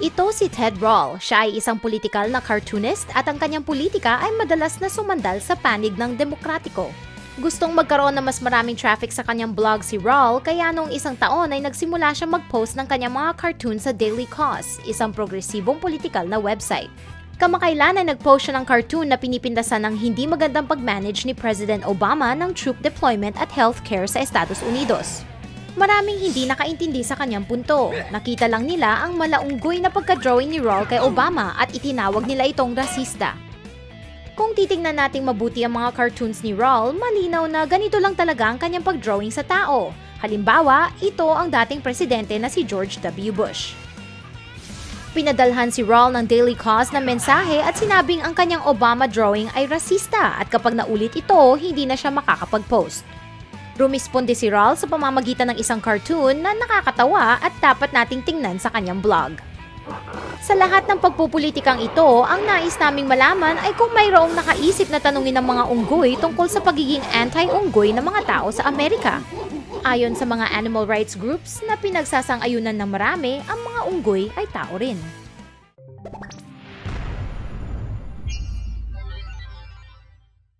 Ito si Ted Rawl. Siya ay isang politikal na cartoonist at ang kanyang politika ay madalas na sumandal sa panig ng demokratiko. Gustong magkaroon ng mas maraming traffic sa kanyang blog si Rawl kaya noong isang taon ay nagsimula siya mag-post ng kanyang mga cartoon sa Daily Cause, isang progresibong politikal na website. Kamakailan ay nag-post siya ng cartoon na pinipindasan ng hindi magandang pag-manage ni President Obama ng troop deployment at healthcare sa Estados Unidos. Maraming hindi nakaintindi sa kanyang punto. Nakita lang nila ang malaunggoy na pagka-drawing ni Rawl kay Obama at itinawag nila itong rasista. Kung titingnan nating mabuti ang mga cartoons ni Rawl, malinaw na ganito lang talaga ang kanyang pag-drawing sa tao. Halimbawa, ito ang dating presidente na si George W. Bush. Pinadalhan si Rawl ng Daily Cause na mensahe at sinabing ang kanyang Obama drawing ay rasista at kapag naulit ito, hindi na siya makakapag-post. Rumisponde si Rawl sa pamamagitan ng isang cartoon na nakakatawa at dapat nating tingnan sa kanyang blog. Sa lahat ng pagpupulitikang ito, ang nais naming malaman ay kung mayroong nakaisip na tanungin ng mga unggoy tungkol sa pagiging anti-unggoy ng mga tao sa Amerika. Ayon sa mga animal rights groups na pinagsasang-ayunan ng marami, ang mga unggoy ay tao rin.